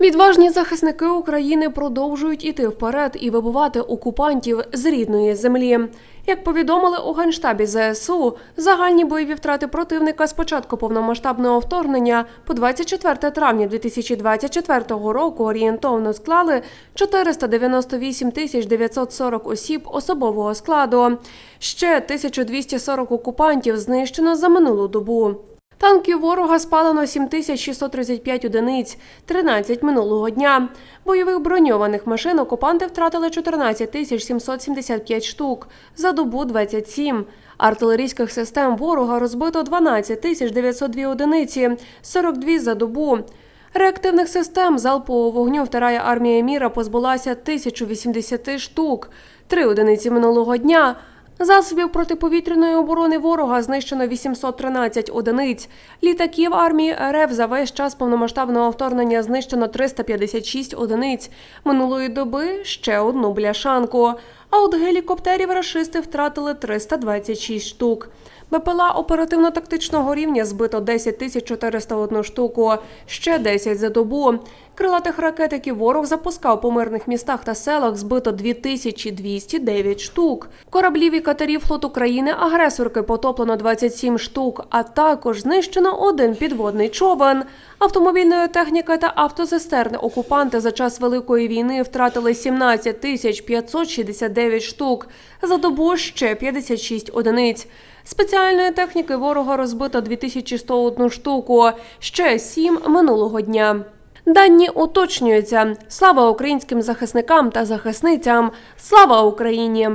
Відважні захисники України продовжують іти вперед і вибивати окупантів з рідної землі. Як повідомили у генштабі ЗСУ, загальні бойові втрати противника з початку повномасштабного вторгнення по 24 травня 2024 року орієнтовно склали 498 тисяч 940 осіб особового складу. Ще 1240 окупантів знищено за минулу добу. Танків ворога спалено 7635 одиниць, 13 минулого дня. Бойових броньованих машин окупанти втратили 14 тисяч 775 штук, за добу 27. Артилерійських систем ворога розбито 12 тисяч 902 одиниці, 42 за добу. Реактивних систем залпового вогню вторая армія міра позбулася 1080 штук, 3 одиниці минулого дня. Засобів протиповітряної оборони ворога знищено 813 одиниць. Літаків армії РФ за весь час повномасштабного вторгнення знищено 356 одиниць. Минулої доби ще одну бляшанку. А от гелікоптерів рашисти втратили 326 штук. БПЛА оперативно-тактичного рівня збито 10 тисяч 401 штуку, ще 10 за добу. Крилатих ракет, які ворог запускав по мирних містах та селах, збито 2209 штук. Кораблів і катерів флоту країни агресорки потоплено 27 штук, а також знищено один підводний човен. Автомобільної техніки та автоцистерни окупанти за час великої війни втратили 17 тисяч 569 штук. За добу ще 56 одиниць. Спеціальної техніки ворога розбито 2101 штуку, ще 7 минулого дня. Дані уточнюються. Слава українським захисникам та захисницям! Слава Україні!